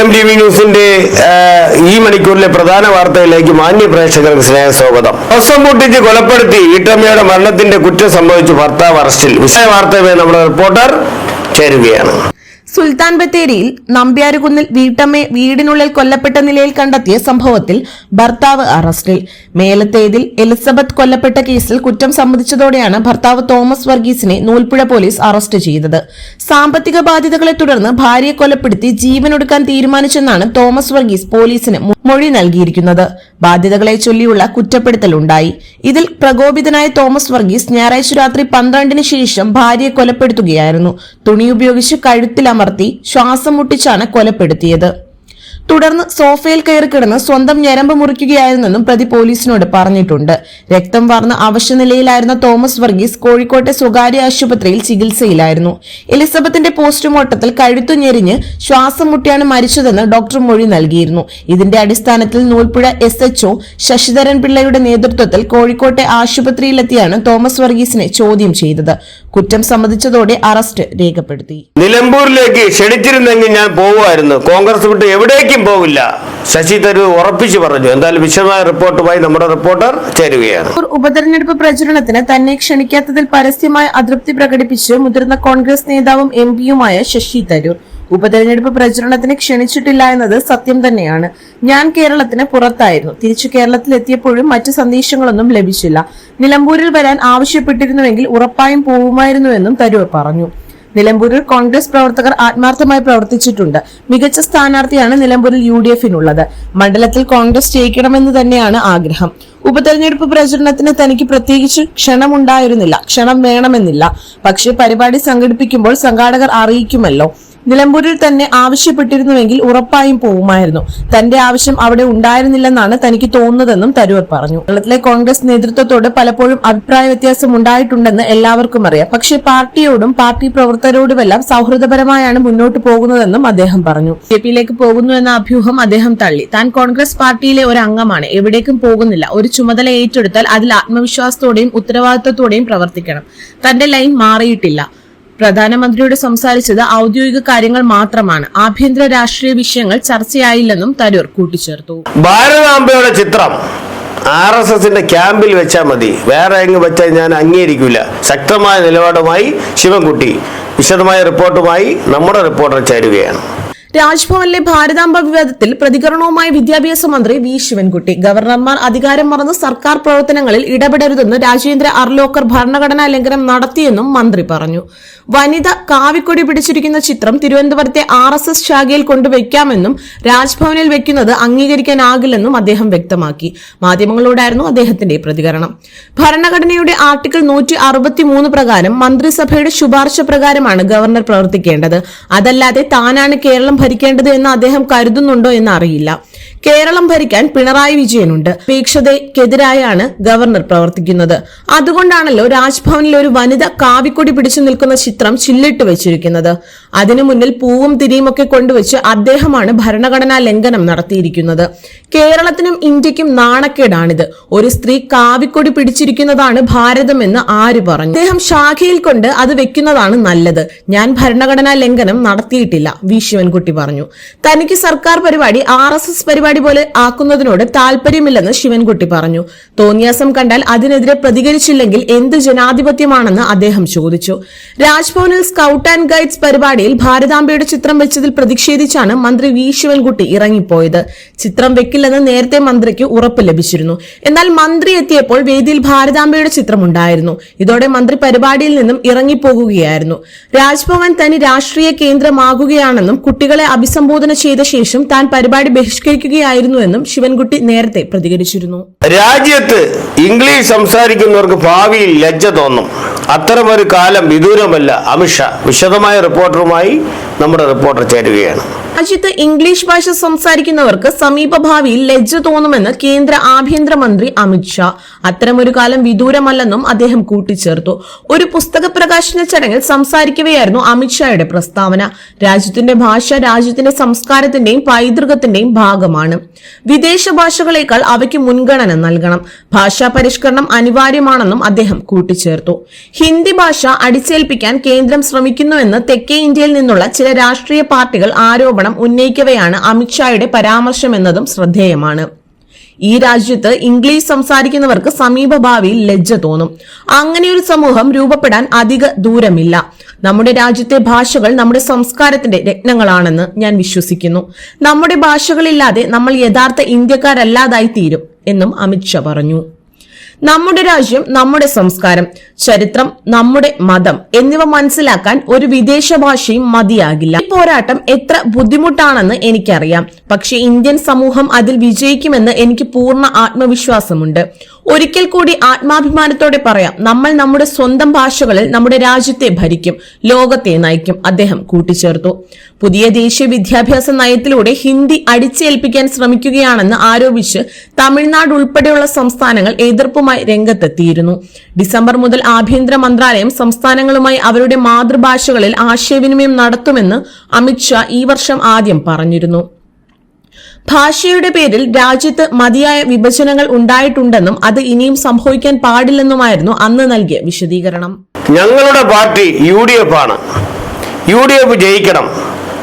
M T V ന്യൂസിന്റെ ഈ മണിക്കൂറിലെ പ്രധാന വാർത്തയിലേക്ക് മാന്യ പ്രേക്ഷകർക്ക് സ്നേഹ സ്വാഗതം ഹ്രസ്വം പൊട്ടിച്ച് കൊലപ്പെടുത്തി വീട്ടമ്മയുടെ മരണത്തിന്റെ കുറ്റം സംഭവിച്ചു ഭർത്താവ് അറസ്റ്റിൽ. വിശദ വാർത്തയുമായി നമ്മുടെ റിപ്പോർട്ടർ ചേരുകയാണ്. സുൽത്താൻ ബത്തേരിയിൽ നമ്പ്യാരുകുന്നിൽ വീട്ടമ്മയെ വീടിനുള്ളിൽ കൊല്ലപ്പെട്ട നിലയിൽ കണ്ടെത്തിയ സംഭവത്തിൽ ഭർത്താവ് അറസ്റ്റിൽ. മേലത്തേതിൽ എലിസബത്ത് കൊല്ലപ്പെട്ട കേസിൽ കുറ്റം സമ്മതിച്ചതോടെയാണ് ഭർത്താവ് തോമസ് വർഗീസിനെ നൂൽപ്പുഴ പോലീസ് അറസ്റ്റ് ചെയ്തത്. സാമ്പത്തിക ബാധ്യതകളെ തുടർന്ന് ഭാര്യയെ കൊലപ്പെടുത്തി ജീവനൊടുക്കാൻ തീരുമാനിച്ചെന്നാണ് തോമസ് വർഗീസ് പോലീസിന് മൊഴി നൽകിയിരിക്കുന്നത്. ബാധ്യതകളെ ചൊല്ലിയുള്ള കുറ്റപ്പെടുത്തലുണ്ടായി. ഇതിൽ പ്രകോപിതനായ തോമസ് വർഗീസ് ഞായറാഴ്ച രാത്രി പന്ത്രണ്ടിന് ശേഷം ഭാര്യയെ കൊലപ്പെടുത്തുകയായിരുന്നു. തുണി ഉപയോഗിച്ച് കഴുത്തിലമർത്തി ശ്വാസം മുട്ടിച്ചാണ് കൊലപ്പെടുത്തിയത് തുടർന്ന് സോഫയിൽ കയറി കിടന്ന് സ്വന്തം ഞരമ്പ് മുറിക്കുകയായിരുന്നെന്നും പ്രതി പോലീസിനോട് പറഞ്ഞിട്ടുണ്ട്. രക്തം വാർന്ന അവശനിലയിലായിരുന്ന തോമസ് വർഗീസ് കോഴിക്കോട്ടെ സ്വകാര്യ ആശുപത്രിയിൽ ചികിത്സയിലായിരുന്നു. എലിസബത്തിന്റെ പോസ്റ്റ്മോർട്ടത്തിൽ കഴുത്തു ഞെരിഞ്ഞ് ശ്വാസം മുട്ടിയാണ് മരിച്ചതെന്ന് ഡോക്ടർ മൊഴി നൽകിയിരുന്നു. ഇതിന്റെ അടിസ്ഥാനത്തിൽ നൂൽപ്പുഴ എസ് എച്ച്ഒ ശശിധരൻ പിള്ളയുടെ നേതൃത്വത്തിൽ കോഴിക്കോട്ടെ ആശുപത്രിയിലെത്തിയാണ് തോമസ് വർഗീസിനെ ചോദ്യം ചെയ്തത്. കുറ്റം സമ്മതിച്ചതോടെ അറസ്റ്റ് രേഖപ്പെടുത്തി. നിലമ്പൂരിലേക്ക് ക്ഷണിച്ചിരുന്നെങ്കിൽ ഞാൻ പോകുമായിരുന്നു കോൺഗ്രസ് വിട്ട് എവിടേക്കും പോവില്ല. ശശി തരൂർ ഉറപ്പിച്ചു പറഞ്ഞു. എന്തായാലും വിശദമായ റിപ്പോർട്ടുമായി നമ്മുടെ റിപ്പോർട്ടർ ചേരുകയാണ്. ഉപതെരഞ്ഞെടുപ്പ് പ്രചരണത്തിന് തന്നെ ക്ഷണിക്കാത്തതിൽ പരസ്യമായ അതൃപ്തി പ്രകടിപ്പിച്ച് മുതിർന്ന കോൺഗ്രസ് നേതാവും എം പിയുമായ ശശി തരൂർ. ഉപതെരഞ്ഞെടുപ്പ് പ്രചരണത്തിന് ക്ഷണിച്ചിട്ടില്ല എന്നത് സത്യം തന്നെയാണ്. ഞാൻ കേരളത്തിന് പുറത്തായിരുന്നു. തിരിച്ചു കേരളത്തിൽ എത്തിയപ്പോഴും മറ്റ് സന്ദേശങ്ങളൊന്നും ലഭിച്ചില്ല. നിലമ്പൂരിൽ വരാൻ ആവശ്യപ്പെട്ടിരുന്നുവെങ്കിൽ ഉറപ്പായും പോവുമായിരുന്നുവെന്നും തരൂർ പറഞ്ഞു. നിലമ്പൂരിൽ കോൺഗ്രസ് പ്രവർത്തകർ ആത്മാർത്ഥമായി പ്രവർത്തിച്ചിട്ടുണ്ട്. മികച്ച സ്ഥാനാർത്ഥിയാണ് നിലമ്പൂരിൽ യു ഡി എഫിനുള്ളത് മണ്ഡലത്തിൽ കോൺഗ്രസ് ജയിക്കണമെന്ന് തന്നെയാണ് ആഗ്രഹം. ഉപതെരഞ്ഞെടുപ്പ് പ്രചരണത്തിന് തനിക്ക് പ്രത്യേകിച്ച് ക്ഷണമുണ്ടായിരുന്നില്ല. ക്ഷണം വേണമെന്നില്ല. പക്ഷേ പരിപാടി സംഘടിപ്പിക്കുമ്പോൾ സംഘാടകർ അറിയിക്കുമല്ലോ. നിലമ്പൂരിൽ തന്നെ ആവശ്യപ്പെട്ടിരുന്നുവെങ്കിൽ ഉറപ്പായും പോവുമായിരുന്നു. തന്റെ ആവശ്യം അവിടെ ഉണ്ടായിരുന്നില്ലെന്നാണ് തനിക്ക് തോന്നുന്നതെന്നും തരൂർ പറഞ്ഞു. കേരളത്തിലെ കോൺഗ്രസ് നേതൃത്വത്തോട് പലപ്പോഴും അഭിപ്രായ വ്യത്യാസം ഉണ്ടായിട്ടുണ്ടെന്ന് എല്ലാവർക്കും അറിയാം. പക്ഷേ പാർട്ടിയോടും പാർട്ടി പ്രവർത്തകരോടുമെല്ലാം സൗഹൃദപരമായാണ് മുന്നോട്ട് പോകുന്നതെന്നും അദ്ദേഹം പറഞ്ഞു. ബി പിയിലേക്ക് പോകുന്നു എന്ന അഭ്യൂഹം അദ്ദേഹം തള്ളി. താൻ കോൺഗ്രസ് പാർട്ടിയിലെ ഒരു അംഗമാണ് എവിടേക്കും പോകുന്നില്ല. ഒരു ചുമതല ഏറ്റെടുത്താൽ അതിൽ ആത്മവിശ്വാസത്തോടെയും ഉത്തരവാദിത്തത്തോടെയും പ്രവർത്തിക്കണം. തന്റെ ലൈൻ മാറിയിട്ടില്ല. പ്രധാനമന്ത്രിയോട് സംസാരിച്ചത് ഔദ്യോഗിക കാര്യങ്ങൾ മാത്രമാണ്. ആഭ്യന്തര രാഷ്ട്രീയ വിഷയങ്ങൾ ചർച്ചയായില്ലെന്നും തരൂർ കൂട്ടിച്ചേർത്തു. ഭാരതാംബയുടെ ചിത്രം ആർ എസ് എസിന്റെ ക്യാമ്പിൽ വെച്ചാൽ മതി. വേറെ എങ്ങ് വെച്ചാൽ ഞാൻ അംഗീകരിക്കില്ല ശക്തമായ നിലപാടുമായി ശിവൻകുട്ടി വിശദമായ റിപ്പോർട്ടുമായി നമ്മുടെ റിപ്പോർട്ടർ ചേരുകയാണ്. രാജ്ഭവനിലെ ഭാരതാംബ വിവാദത്തിൽ പ്രതികരണവുമായി വിദ്യാഭ്യാസ മന്ത്രി വി ശിവൻകുട്ടി. ഗവർണർമാർ അധികാരം മറന്ന് സർക്കാർ പ്രവർത്തനങ്ങളിൽ ഇടപെടരുതെന്ന് രാജേന്ദ്ര അർലോക്കർ ഭരണഘടനാ ലംഘനം നടത്തിയെന്നും മന്ത്രി പറഞ്ഞു. വനിത കാവിക്കൊടി പിടിച്ചിരിക്കുന്ന ചിത്രം തിരുവനന്തപുരത്തെ ആർ എസ് എസ് ശാഖയിൽ കൊണ്ടുവയ്ക്കാമെന്നും രാജ്ഭവനിൽ വെക്കുന്നത് അംഗീകരിക്കാനാകില്ലെന്നും അദ്ദേഹം വ്യക്തമാക്കി. മാധ്യമങ്ങളോടായിരുന്നു അദ്ദേഹത്തിന്റെ പ്രതികരണം. ഭരണഘടനയുടെ ആർട്ടിക്കിൾ നൂറ്റി അറുപത്തിമൂന്ന് പ്രകാരം മന്ത്രിസഭയുടെ ശുപാർശ പ്രകാരമാണ് ഗവർണർ പ്രവർത്തിക്കേണ്ടത്. അതല്ലാതെ താനാണ് കേരളം ഭരിക്കേണ്ടത് എന്ന് അദ്ദേഹം കരുതുന്നുണ്ടോ എന്ന് അറിയില്ല. കേരളം ഭരിക്കാൻ പിണറായി വിജയനുണ്ട്. അപേക്ഷതയ്ക്കെതിരായാണ് ഗവർണർ പ്രവർത്തിക്കുന്നത്. അതുകൊണ്ടാണല്ലോ രാജ്ഭവനിൽ ഒരു വനിത കാവിക്കൊടി പിടിച്ചു നിൽക്കുന്ന ചിത്രം ചില്ലിട്ട് വെച്ചിരിക്കുന്നത്. അതിനു മുന്നിൽ പൂവും തിരിയുമൊക്കെ കൊണ്ടുവച്ച് അദ്ദേഹമാണ് ഭരണഘടനാ ലംഘനം നടത്തിയിരിക്കുന്നത്. കേരളത്തിനും ഇന്ത്യക്കും നാണക്കേടാണിത്. ഒരു സ്ത്രീ കാവിക്കൊടി പിടിച്ചിരിക്കുന്നതാണ് ഭാരതമെന്ന് ആര് പറഞ്ഞു? അദ്ദേഹം ശാഖയിൽ കൊണ്ട് അത് വെക്കുന്നതാണ് നല്ലത്. ഞാൻ ഭരണഘടനാ ലംഘനം നടത്തിയിട്ടില്ല വി. ശിവൻകുട്ടി പറഞ്ഞു. തനിക്ക് സർക്കാർ പരിപാടി ആർ. എസ്. എസ്. പരിപാടി പോലെ ആക്കുന്നതിനോട് താല്പര്യമില്ലെന്ന് ശിവൻകുട്ടി പറഞ്ഞു. തോന്നിയാസം കണ്ടാൽ അതിനെതിരെ പ്രതികരിച്ചില്ലെങ്കിൽ എന്ത് ജനാധിപത്യമാണെന്ന് അദ്ദേഹം ചോദിച്ചു. രാജ്ഭവനിൽ സ്കൌട്ട് ആൻഡ് ഗൈഡ്സ് പരിപാടിയിൽ ഭാരതാംബയുടെ ചിത്രം വെച്ചതിൽ പ്രതിഷേധിച്ചാണ് മന്ത്രി വി ശിവൻകുട്ടി ഇറങ്ങിപ്പോയത്. ചിത്രം വെക്കില്ലെന്ന് നേരത്തെ മന്ത്രിക്ക് ഉറപ്പ് ലഭിച്ചിരുന്നു. എന്നാൽ മന്ത്രി എത്തിയപ്പോൾ വേദിയിൽ ഭാരതാംബയുടെ ചിത്രം ഉണ്ടായിരുന്നു ഇതോടെ മന്ത്രി പരിപാടിയിൽ നിന്നും ഇറങ്ങിപ്പോകുകയായിരുന്നു. രാജ്ഭവൻ തനി രാഷ്ട്രീയ കേന്ദ്രമാകുകയാണെന്നും കുട്ടികളെ അഭിസംബോധന ചെയ്ത ശേഷം താൻ പരിപാടി ബഹിഷ്കരിക്കുകയായിരുന്നുവെന്നും ശിവൻകുട്ടി നേരത്തെ പ്രതികരിച്ചിരുന്നു. രാജ്യത്ത് ഇംഗ്ലീഷ് സംസാരിക്കുന്നവർക്ക് ഭാവിയിൽ ലജ്ജ തോന്നും. അത്തരമൊരു കാലം വിദൂരമല്ല. അമിത്ഷാ വിശദമായ റിപ്പോർട്ടറുമായി നമ്മുടെ റിപ്പോർട്ടർ ചേരുകയാണ്. രാജ്യത്ത് ഇംഗ്ലീഷ് ഭാഷ സംസാരിക്കുന്നവർക്ക് സമീപഭാവിയിൽ ലജ്ജ തോന്നുമെന്ന് കേന്ദ്ര ആഭ്യന്തരമന്ത്രി അമിത്ഷാ അത്തരമൊരു കാലം വിദൂരമല്ലെന്നും അദ്ദേഹം കൂട്ടിച്ചേർത്തു. ഒരു പുസ്തക പ്രകാശന ചടങ്ങിൽ സംസാരിക്കവെയായിരുന്നു അമിത്ഷായുടെ പ്രസ്താവന. രാജ്യത്തിന്റെ ഭാഷ രാജ്യത്തിന്റെ സംസ്കാരത്തിന്റെയും പൈതൃകത്തിന്റെയും ഭാഗമാണ്. വിദേശ ഭാഷകളേക്കാൾ അവയ്ക്ക് മുൻഗണന നൽകണം. ഭാഷാ പരിഷ്കരണം അനിവാര്യമാണെന്നും അദ്ദേഹം കൂട്ടിച്ചേർത്തു. ഹിന്ദി ഭാഷ അടിച്ചേൽപ്പിക്കാൻ കേന്ദ്രം ശ്രമിക്കുന്നുവെന്ന് തെക്കേ ഇന്ത്യയിൽ നിന്നുള്ള ചില ചില രാഷ്ട്രീയ പാർട്ടികൾ ആരോപണം ഉന്നയിക്കവെയാണ് അമിത്ഷായുടെ പരാമർശമെന്നതും ശ്രദ്ധേയമാണ്. ഈ രാജ്യത്ത് ഇംഗ്ലീഷ് സംസാരിക്കുന്നവർക്ക് സമീപ ഭാവിയിൽ ലജ്ജ തോന്നും. അങ്ങനെയൊരു സമൂഹം രൂപപ്പെടാൻ അധിക ദൂരമില്ല. നമ്മുടെ രാജ്യത്തെ ഭാഷകൾ നമ്മുടെ സംസ്കാരത്തിന്റെ രത്നങ്ങളാണെന്ന് ഞാൻ വിശ്വസിക്കുന്നു. നമ്മുടെ ഭാഷകളില്ലാതെ നമ്മൾ യഥാർത്ഥ ഇന്ത്യക്കാരല്ലാതായി തീരും എന്നും അമിത്ഷാ പറഞ്ഞു. നമ്മുടെ രാജ്യം നമ്മുടെ സംസ്കാരം ചരിത്രം നമ്മുടെ മതം എന്നിവ മനസ്സിലാക്കാൻ ഒരു വിദേശ ഭാഷയും മതിയാകില്ല. ഈ പോരാട്ടം എത്ര ബുദ്ധിമുട്ടാണെന്ന് എനിക്കറിയാം. പക്ഷേ ഇന്ത്യൻ സമൂഹം അതിൽ വിജയിക്കുമെന്ന് എനിക്ക് പൂർണ ആത്മവിശ്വാസമുണ്ട്. ഒരിക്കൽ കൂടി ആത്മാഭിമാനത്തോടെ പറയാം നമ്മൾ നമ്മുടെ സ്വന്തം ഭാഷകളിൽ നമ്മുടെ രാജ്യത്തെ ഭരിക്കും ലോകത്തെ നയിക്കും. അദ്ദേഹം കൂട്ടിച്ചേർത്തു. പുതിയ ദേശീയ വിദ്യാഭ്യാസ നയത്തിലൂടെ ഹിന്ദി അടിച്ചേൽപ്പിക്കാൻ ശ്രമിക്കുകയാണെന്ന് ആരോപിച്ച് തമിഴ്നാട് ഉൾപ്പെടെയുള്ള സംസ്ഥാനങ്ങൾ എതിർപ്പുമായി രംഗത്തെത്തിയിരുന്നു. ഡിസംബർ മുതൽ ആഭ്യന്തര മന്ത്രാലയം സംസ്ഥാനങ്ങളുമായി അവരുടെ മാതൃഭാഷകളിൽ ആശയവിനിമയം നടത്തുമെന്ന് അമിത്ഷാ ഈ വർഷം ആദ്യം പറഞ്ഞിരുന്നു. ഭാഷയുടെ പേരിൽ രാജ്യത്ത് മതിയായ വിഭജനങ്ങൾ ഉണ്ടായിട്ടുണ്ടെന്നും അത് ഇനിയും സംഭവിക്കാൻ പാടില്ലെന്നുമായിരുന്നു അന്ന് നൽകിയ വിശദീകരണം. ഞങ്ങളുടെ പാർട്ടി യു ഡി എഫ് ആണ്. യു ഡി എഫ് ജയിക്കണം.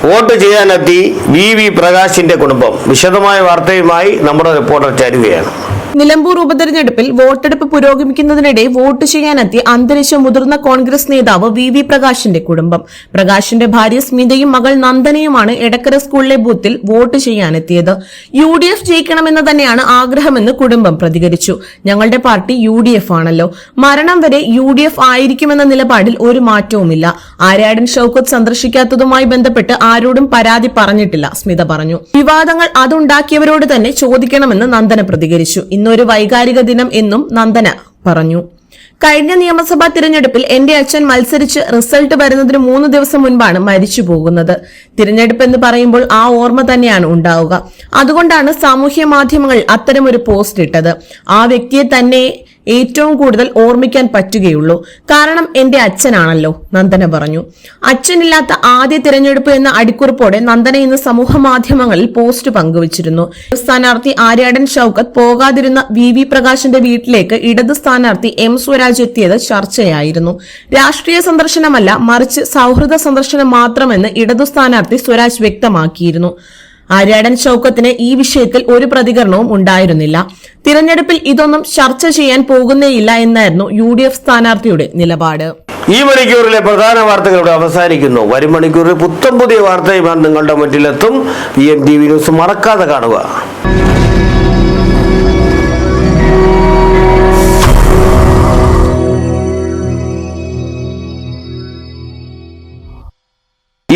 വോട്ട് ചെയ്യാനെത്തി വി വി പ്രകാശിന്റെ കുടുംബം. വിശദമായ വാർത്തയുമായി നമ്മുടെ റിപ്പോർട്ടർ ചേരുകയാണ്. നിലമ്പൂർ ഉപതെരഞ്ഞെടുപ്പിൽ വോട്ടെടുപ്പ് പുരോഗമിക്കുന്നതിനിടെ വോട്ട് ചെയ്യാനെത്തി അന്തരിച്ച മുതിർന്ന കോൺഗ്രസ് നേതാവ് വി വി പ്രകാശിന്റെ കുടുംബം. പ്രകാശിന്റെ ഭാര്യ സ്മിതയും മകൾ നന്ദനയുമാണ് എടക്കര സ്കൂളിലെ ബൂത്തിൽ വോട്ട് ചെയ്യാനെത്തിയത്. യു ഡി എഫ് ജയിക്കണമെന്ന് തന്നെയാണ് ആഗ്രഹമെന്ന് കുടുംബം പ്രതികരിച്ചു. ഞങ്ങളുടെ പാർട്ടി യു ഡി എഫ് ആണല്ലോ. മരണം വരെ യു ഡി എഫ് ആയിരിക്കുമെന്ന നിലപാടിൽ ഒരു മാറ്റവുമില്ല. ആര്യാടൻ ഷൌക്കത്ത് സന്ദർശിക്കാത്തതുമായി ബന്ധപ്പെട്ട് ആരോടും പരാതി പറഞ്ഞിട്ടില്ല സ്മിത പറഞ്ഞു. വിവാദങ്ങൾ അതുണ്ടാക്കിയവരോട് തന്നെ ചോദിക്കണമെന്ന് നന്ദന പ്രതികരിച്ചു. ഇന്നൊരു വൈകാരിക ദിനം എന്നും നന്ദന പറഞ്ഞു. കഴിഞ്ഞ നിയമസഭാ തിരഞ്ഞെടുപ്പിൽ എന്റെ അച്ഛൻ മത്സരിച്ച് റിസൾട്ട് വരുന്നതിന് മൂന്ന് ദിവസം മുൻപാണ് മരിച്ചു പോകുന്നത്. തിരഞ്ഞെടുപ്പ് എന്ന് പറയുമ്പോൾ ആ ഓർമ്മ തന്നെയാണ് ഉണ്ടാവുക. അതുകൊണ്ടാണ് സാമൂഹ്യ മാധ്യമങ്ങൾ അത്തരമൊരു പോസ്റ്റ് ഇട്ടത്. ആ വ്യക്തിയെ തന്നെ ഏറ്റവും കൂടുതൽ ഓർമ്മിക്കാൻ പറ്റുകയുള്ളൂ. കാരണം എന്റെ അച്ഛനാണല്ലോ നന്ദന പറഞ്ഞു. അച്ഛനില്ലാത്ത ആദ്യ തിരഞ്ഞെടുപ്പ് എന്ന അടിക്കുറിപ്പോടെ നന്ദന ഇന്ന് സമൂഹ മാധ്യമങ്ങളിൽ പോസ്റ്റ് പങ്കുവച്ചിരുന്നു. സ്ഥാനാർത്ഥി ആര്യാടൻ ഷൌക്കത്ത് പോകാതിരുന്ന വി വി പ്രകാശിന്റെ വീട്ടിലേക്ക് ഇടത് സ്ഥാനാർത്ഥി എം സ്വരാജ് എത്തിയത് ചർച്ചയായിരുന്നു. രാഷ്ട്രീയ സന്ദർശനമല്ല മറിച്ച് സൗഹൃദ സന്ദർശനം മാത്രമെന്ന് ഇടതു സ്ഥാനാർത്ഥി സ്വരാജ് വ്യക്തമാക്കിയിരുന്നു. ആര്യാടൻ ഷൌക്കത്തിന് ഈ വിഷയത്തിൽ ഒരു പ്രതികരണവും ഉണ്ടായിരുന്നില്ല. തിരഞ്ഞെടുപ്പിൽ ഇതൊന്നും ചർച്ച ചെയ്യാൻ പോകുന്നേയില്ല എന്നായിരുന്നു യു ഡി എഫ് സ്ഥാനാർത്ഥിയുടെ നിലപാട്. ഈ മണിക്കൂറിലെ പ്രധാന വാർത്തകളോട് അവസാനിക്കുന്നു. വരും മണിക്കൂറിൽ പുത്തം പുതിയ വാർത്തയുമാണ് നിങ്ങളുടെ മുന്നിലെത്തും. P M T V news മറക്കാതെ കാണുക.